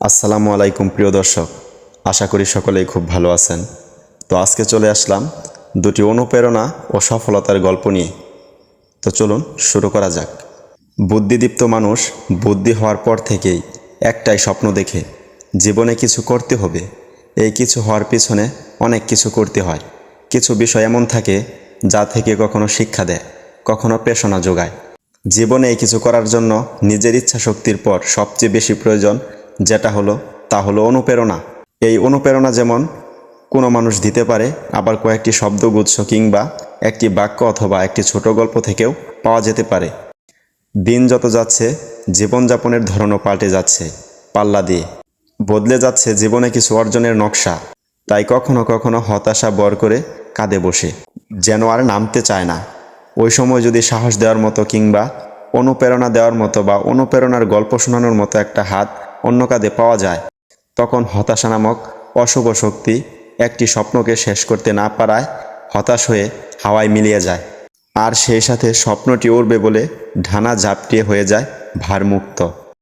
আসসালামু আলাইকুম প্রিয় দর্শক, আশা করি সকলেই খুব ভালো আছেন। তো আজকে চলে আসলাম দুটি অনুপ্রেরণা ও সফলতার গল্প নিয়ে। তো চলুন শুরু করা যাক। বুদ্ধিদীপ্ত মানুষ বুদ্ধি হওয়ার পর থেকেই একটাই স্বপ্ন দেখে, জীবনে কিছু করতে হবে। এই কিছু হওয়ার পিছনে অনেক কিছু করতে হয়। কিছু বিষয় এমন থাকে যা থেকে কখনো শিক্ষা দেয়, কখনো প্রেরণা যোগায়। জীবনে এই কিছু করার জন্য নিজের ইচ্ছা শক্তির পর সবচেয়ে বেশি প্রয়োজন যেটা হলো, তা হলো অনুপ্রেরণা। এই অনুপ্রেরণা যেমন কোনো মানুষ দিতে পারে, আবার কয়েকটি শব্দগুচ্ছ কিংবা একটি বাক্য অথবা একটি ছোট গল্প থেকেও পাওয়া যেতে পারে। দিন যত যাচ্ছে, জীবনযাপনের ধরনও পাল্টে যাচ্ছে, পাল্লা দিয়ে। বদলে যাচ্ছে জীবনে কিছু অর্জনের নকশা। তাই কখনো কখনো হতাশা বর করে কাঁদে বসে, যেন আর নামতে চায় না। ওই সময় যদি সাহস দেওয়ার মতো কিংবা অনুপ্রেরণা দেওয়ার মতো বা অনুপ্রেরণার গল্প শোনানোর মতো একটা হাত অন্য কাঁধে পাওয়া যায়। তখন হতাশা নামক অশুভ শক্তি একটি স্বপ্নকে শেষ করতে না পারায় হতাশ হয়ে হাওয়ায় মিলিয়ে যায়। আর সেই সাথে স্বপ্নটি উড়বে বলে ঢানা ঝাপটিয়ে হয়ে যায় ভারমুক্ত।